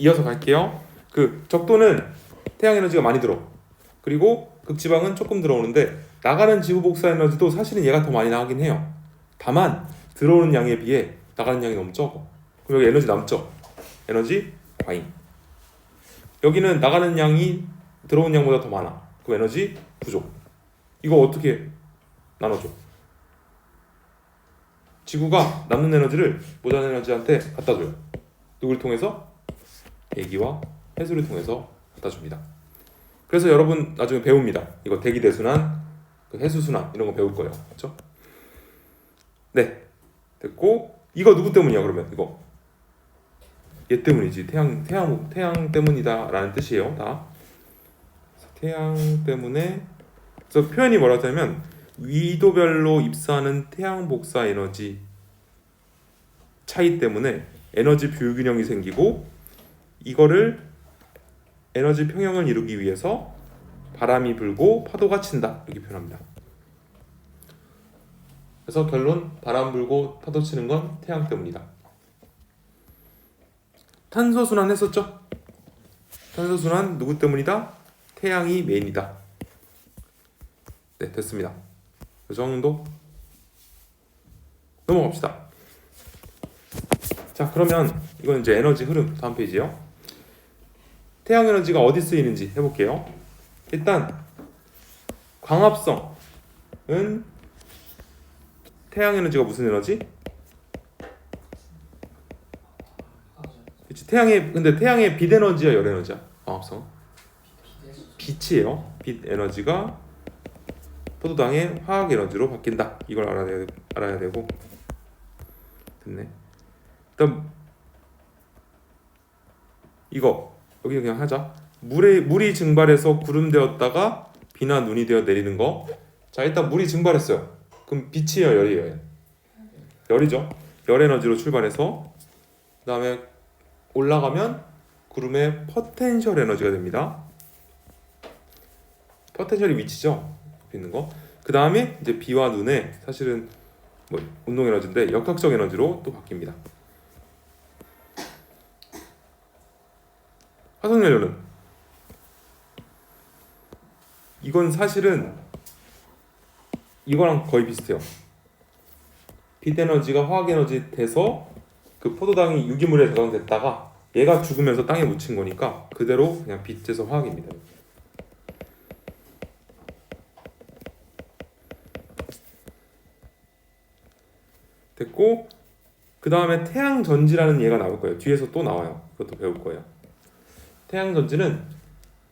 이어서 갈게요. 그 적도는 태양 에너지가 많이 들어. 그리고 극지방은 조금 들어오는데 나가는 지구 복사 에너지도 사실은 얘가 더 많이 나가긴 해요. 다만 들어오는 양에 비해 나가는 양이 너무 적어. 그럼 여기 에너지 남죠? 에너지 과잉. 여기는 나가는 양이 들어온 양보다 더 많아. 그럼 에너지 부족. 이거 어떻게 나눠줘? 지구가 남는 에너지를 모자란 에너지한테 갖다 줘요. 누굴 통해서? 대기와 해수를 통해서 갖다 줍니다. 그래서 여러분 나중에 배웁니다. 이거 대기 대순환, 그 해수 순환 이런 거 배울 거예요. 그렇죠? 네. 됐고 이거 누구 때문이야 그러면 이거 얘 때문이지 태양 태양 태양 때문이다라는 뜻이에요. 다 태양 때문에 그래서 표현이 뭐라고 하면 위도별로 입사하는 태양 복사 에너지 차이 때문에 에너지 불균형이 생기고 이거를 에너지 평형을 이루기 위해서 바람이 불고 파도가 친다 이렇게 표현합니다. 그래서 결론 바람 불고 파도 치는 건 태양 때문이다. 탄소 순환 했었죠? 탄소 순환 누구 때문이다? 태양이 메인이다. 네 됐습니다. 이 정도 넘어갑시다. 자 그러면 이건 이제 에너지 흐름 다음 페이지요. 태양 에너지가 어디 쓰이는지 해볼게요. 일단 광합성은 태양 에너지가 무슨 에너지? 그치 태양의 근데 태양의 빛 에너지야 열 에너지야 광합성 빛이에요. 빛 에너지가 포도당의 화학 에너지로 바뀐다. 이걸 알아야 돼, 알아야 되고 됐네. 일단 이거 여기 그냥 하자. 물에 물이 증발해서 구름 되었다가 비나 눈이 되어 내리는 거. 자 일단 물이 증발했어요. 그럼 빛이에요, 열이에요. 열이죠. 열 에너지로 출발해서 그다음에 올라가면 구름의 포텐셜 에너지가 됩니다. 포텐셜이 위치죠. 있는 거. 그 다음에 이제 비와 눈의 사실은 뭐 운동 에너지인데 역학적 에너지로 또 바뀝니다. 화석 연료는 이건 사실은 이거랑 거의 비슷해요. 빛 에너지가 화학 에너지 돼서 그 포도당이 유기물에 저장됐다가 얘가 죽으면서 땅에 묻힌 거니까 그대로 그냥 빛에서 화학입니다. 됐고 그 다음에 태양 전지라는 얘가 나올 거예요. 뒤에서 또 나와요. 그것도 배울 거예요. 태양 전지는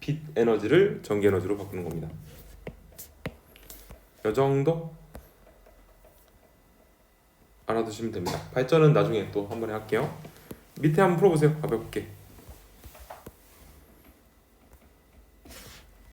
빛 에너지를 전기 에너지로 바꾸는 겁니다. 이 정도 알아두시면 됩니다. 발전은 나중에 또 한 번에 할게요. 밑에 한번 풀어보세요. 가볍게.